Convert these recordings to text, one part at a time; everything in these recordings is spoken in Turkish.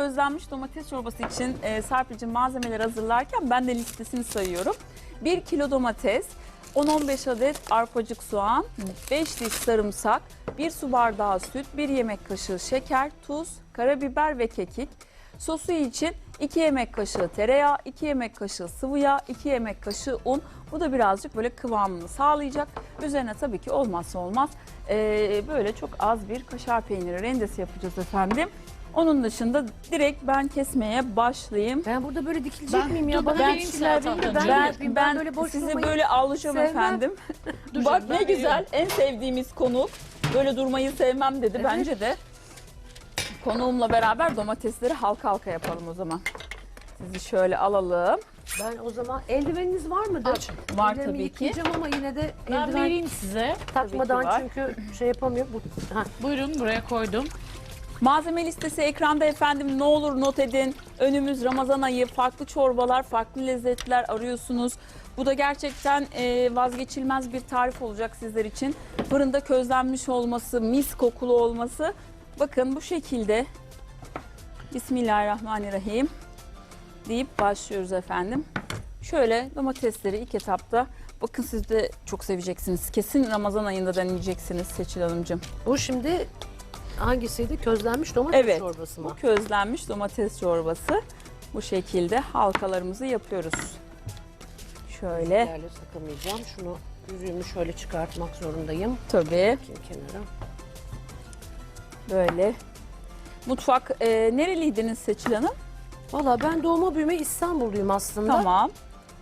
Közlenmiş domates çorbası için e, Serpil'cim malzemeleri hazırlarken ben de listesini sayıyorum. 1 kilo domates, 10-15 adet arpacık soğan, 5 diş sarımsak, 1 su bardağı süt, 1 yemek kaşığı şeker, tuz, karabiber ve kekik. Sosu için 2 yemek kaşığı tereyağı, 2 yemek kaşığı sıvı yağ, 2 yemek kaşığı un. Bu da birazcık böyle kıvamını sağlayacak. Üzerine tabii ki olmazsa olmaz e, böyle çok az bir kaşar peyniri rendesi yapacağız efendim. Onun dışında direkt ben kesmeye başlayayım. Ben burada böyle dikilecek Ben- miyim dur, ya? Bana ben bir şeyler verin de ben, zaten. Ben, yapayım. ben, böyle boş sizi durmayı böyle sevmem. efendim. Dur Bak canım, ne ben güzel en sevdiğimiz konuk. Böyle durmayı sevmem dedi Evet. bence de. Konuğumla beraber domatesleri halka halka yapalım o zaman. Sizi şöyle alalım. Ben o zaman eldiveniniz var mıdır? Aç. Var Ellerimi tabii ki. yıkayacağım ama yine de Ben eldiven vereyim size. takmadan Tabii ki var. çünkü şey yapamıyorum. Bu, ha, Buyurun buraya koydum. Malzeme listesi ekranda efendim ne olur not edin. Önümüz Ramazan ayı farklı çorbalar, farklı lezzetler arıyorsunuz. Bu da gerçekten e, vazgeçilmez bir tarif olacak sizler için. Fırında közlenmiş olması, mis kokulu olması. Bakın bu şekilde. Bismillahirrahmanirrahim deyip başlıyoruz efendim. Şöyle domatesleri ilk etapta bakın siz de çok seveceksiniz. Kesin Ramazan ayında deneyeceksiniz Seçil Hanımcığım. bu şimdi hangisiydi? Közlenmiş domates Evet. çorbası mı? Bu közlenmiş domates çorbası. Bu şekilde halkalarımızı yapıyoruz. Şöyle Yerle sakamayacağım. Şunu yüzüğümü şöyle çıkartmak zorundayım. tabii Bakayım kenara. böyle. Mutfak e, nereliydiniz Seçil Hanım? Valla ben doğma büyüme İstanbulluyum aslında. Tamam.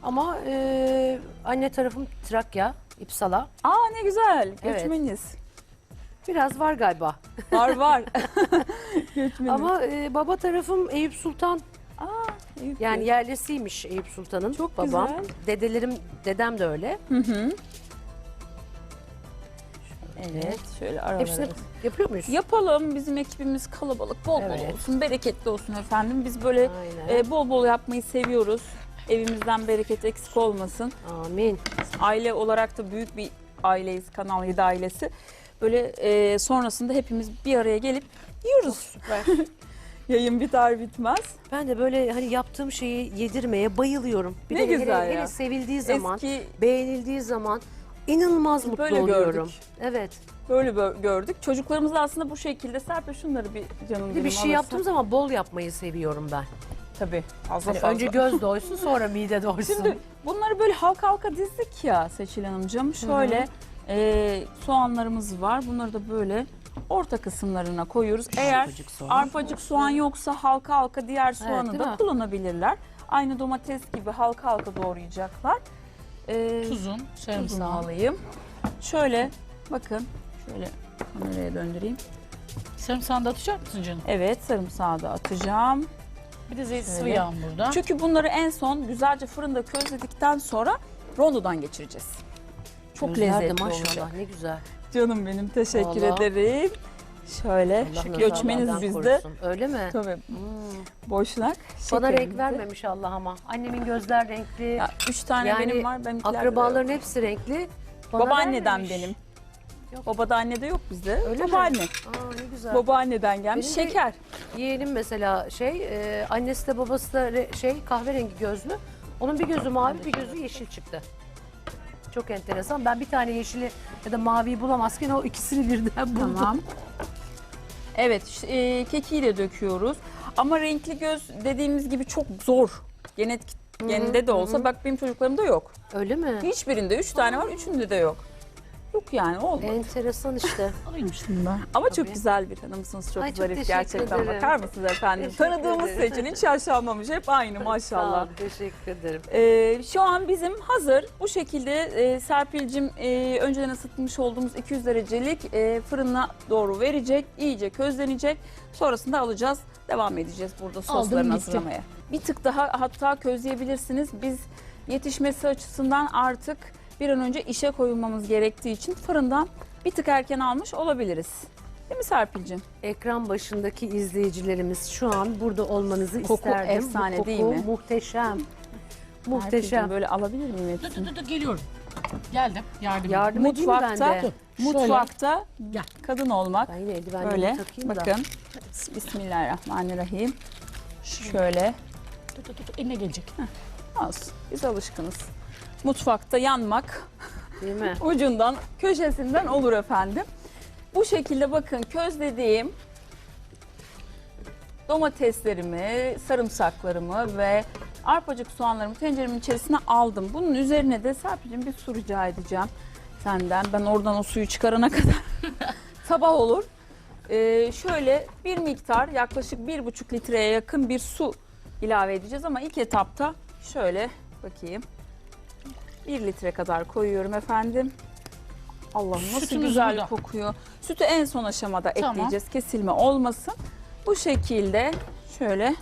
Ama e, anne tarafım Trakya, İpsala. Aa ne güzel. Evet. Göçmeniz. Biraz var galiba. Var var. Ama e, baba tarafım Eyüp Sultan. Aa, iyi. Yani yerlisiymiş Eyüp Sultan'ın. Çok babam. güzel. Dedelerim, dedem de öyle. Hı hı. Evet, şöyle aralara. Hepsini yapıyor muyuz? Yapalım. Bizim ekibimiz kalabalık, bol bol Evet. olsun, bereketli olsun efendim. Biz böyle Aynen. e, bol bol yapmayı seviyoruz. Evimizden bereket eksik olmasın. Amin. Aile olarak da büyük bir aileyiz, Kanal 7 ailesi. Böyle e, sonrasında hepimiz bir araya gelip yiyoruz. Yayın biter bitmez. ben de böyle hani yaptığım şeyi yedirmeye bayılıyorum. Bir Ne de güzel hele, ya. hele sevildiği zaman, Eski beğenildiği zaman inanılmaz mutlu Böyle oluyorum. gördük. Evet. böyle bö- gördük. Çocuklarımız da aslında bu şekilde. Serpil şunları bir canım Bir, de benim bir şey alırsın. yaptığım zaman bol yapmayı seviyorum ben. Tabii fazla Hani fazla. önce göz doysun sonra mide doysun. Şimdi bunları böyle halka halka dizdik ya Seçil Hanımcığım. Şöyle e, soğanlarımız var. Bunları da böyle orta kısımlarına koyuyoruz. Eğer Arpacık soğan. yoksa halka halka diğer soğanı değil da mi? kullanabilirler. Aynı domates gibi halka halka doğrayacaklar. E, Tuzun, tuzunu sarımsağı. alayım. Şöyle bakın şöyle kameraya döndüreyim. Sarımsağını da atacak mısın canım? Evet sarımsağı da atacağım. Bir de zeytin sıvı Şöyle. yağım burada. Çünkü bunları en son güzelce fırında közledikten sonra rondodan geçireceğiz. Çok Gözler de lezzetli maşallah olacak. ne güzel. Canım benim teşekkür Vallahi. ederim. Şöyle Allah göçmeniz bizde. korusun. Öyle mi? Tabii Hmm. boşnak. Bana renk şekerimizi. vermemiş Allah ama. Annemin gözler renkli. Ya, üç tane Yani benim var. Benimkiler akrabaların hepsi renkli. Bana Babaanneden vermemiş. benim. Yok. Babada anne de yok bizde. Öyle mi? Babaanne. Aa ne güzel. Babaanneden gelmiş. Benim Şeker. Yeğenim mesela şey, e, annesi de babası da re- şey kahverengi gözlü. Onun bir gözü mavi, bir gözü yeşil çıktı. Çok enteresan. Ben bir tane yeşili ya da maviyi bulamazken o ikisini birden buldum. Tamam. Evet, e, kekiği de döküyoruz. Ama renkli göz dediğimiz gibi çok zor. Genetik geninde de olsa bak benim çocuklarımda yok. Öyle mi? Hiçbirinde üç tane var, üçünde de yok. Yok yani olmadı. Enteresan işte. Alayım şimdi ben. Ama çok Tabii. güzel bir hanımsınız. Çok Ay, çok zarif teşekkür gerçekten. ederim. Bakar mısınız efendim? Teşekkür Tanıdığımız ederim. seçin hiç yaşanmamış. Hep aynı Sağ maşallah. ol, teşekkür ederim. Ee, şu an bizim hazır. Bu şekilde e, Serpil'cim e, önceden ısıtmış olduğumuz 200 derecelik e, fırına doğru verecek. iyice közlenecek. Sonrasında alacağız. Devam edeceğiz burada soslarını gitti. hazırlamaya. Bir tık daha hatta közleyebilirsiniz. Biz yetişmesi açısından artık bir an önce işe koyulmamız gerektiği için fırından bir tık erken almış olabiliriz. Değil mi Serpil'cim? Ekran başındaki izleyicilerimiz şu an burada olmanızı Koku isterdim. efsane Bu koku değil mi? muhteşem. Serpil'cim Muhteşem. böyle alabilir miyim Dur hepsini? dur dur geliyorum. Geldim. Yardım. Yardım edeyim mi ben Mutfakta, de? mutfakta Gel. kadın olmak Ben yine eldivenlerimi böyle. takayım da. Bakın. Bismillahirrahmanirrahim. Şöyle Tut tut tut eline gelecek. az. Biz alışkınız. Mutfakta yanmak Değil mi? ucundan, köşesinden olur efendim. Bu şekilde bakın közlediğim domateslerimi, sarımsaklarımı ve arpacık soğanlarımı tenceremin içerisine aldım. Bunun üzerine de Serpil'cim bir su rica edeceğim senden. Ben oradan o suyu çıkarana kadar sabah olur. Ee, şöyle bir miktar yaklaşık bir buçuk litreye yakın bir su ilave edeceğiz ama ilk etapta şöyle bakayım. Bir litre kadar koyuyorum efendim. Allah'ım nasıl Sütümüz güzel burada. kokuyor. Sütü en son aşamada Tamam. ekleyeceğiz. Kesilme olmasın. Bu şekilde şöyle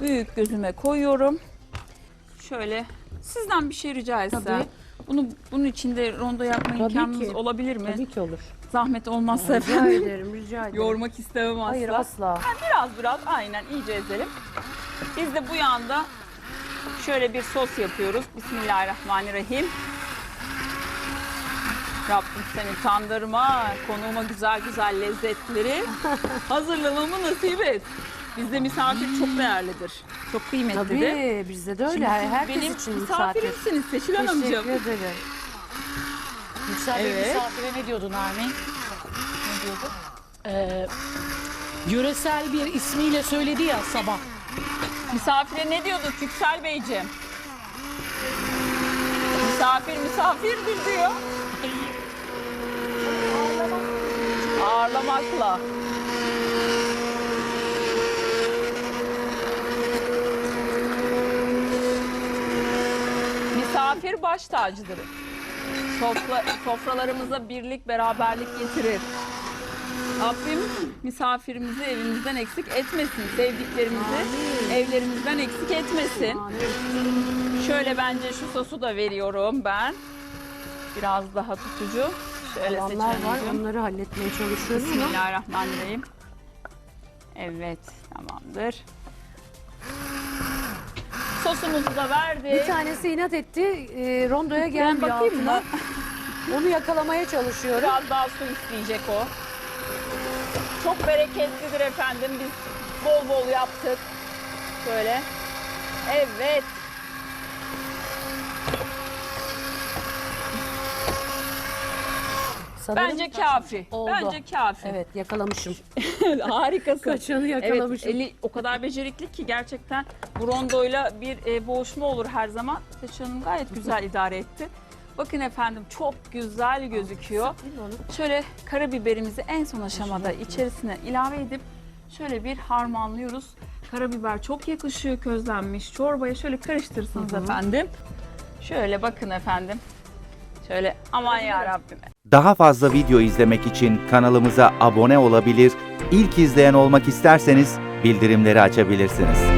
büyük gözüme koyuyorum. Şöyle sizden bir şey rica etsem. Tabii. Bunu bunun içinde rondo yapma Tabii imkanınız ki. olabilir mi? Tabii ki olur. Zahmet olmazsa Rica efendim. ederim, rica ederim. Yormak istemem asla. Hayır asla. Biraz biraz aynen iyice ezelim. Biz de bu yanda şöyle bir sos yapıyoruz. Bismillahirrahmanirrahim. Rabbim seni tandırma, konuğuma güzel güzel lezzetleri hazırlamamı nasip et. Bizde misafir çok değerlidir. Çok kıymetlidir. Tabii bizde de öyle. Şimdi siz Herkes benim için misafir. misafirimsiniz Seçil Teşekkür Hanımcığım. ederim. Misafir Evet. misafire ne diyordu Nermin? Ne diyordu? Ee, yöresel bir ismiyle söyledi ya sabah. Misafire ne diyorduk Yüksel Beyciğim? Misafir misafirdir diyor. Ağırlamakla. Misafir baş tacıdır. Sofra, sofralarımıza birlik, beraberlik getirir. Rabbim misafirimizi evimizden eksik etmesin. Sevdiklerimizi evlerimizden eksik etmesin. Şöyle bence şu sosu da veriyorum ben. Biraz daha tutucu. Şöyle Olanlar var. seçelim. Onları halletmeye çalışıyorum ama Bismillahirrahmanirrahim. Evet, tamamdır. Sosumuzu da verdik. bir tanesi inat etti. E, rondoya Ben gelmiyor bakayım mı? Onu yakalamaya çalışıyorum. Biraz daha su isteyecek o. Çok bereketlidir efendim. Biz bol bol yaptık. Şöyle. Evet. Sanırım Bence kafi. Oldu. Bence kafi. Evet yakalamışım. Harikasın. Kaçanı Evet, yakalamışım. eli o kadar becerikli ki gerçekten bu rondoyla bir e, boğuşma olur her zaman. Seçil Hanım gayet güzel idare etti. Bakın efendim çok güzel gözüküyor. Şöyle karabiberimizi en son aşamada içerisine ilave edip şöyle bir harmanlıyoruz. Karabiber çok yakışıyor közlenmiş çorbaya. Şöyle karıştırırsınız efendim. Şöyle bakın efendim. Şöyle aman ya Rabbim. Daha fazla video izlemek için kanalımıza abone olabilir, ilk izleyen olmak isterseniz bildirimleri açabilirsiniz.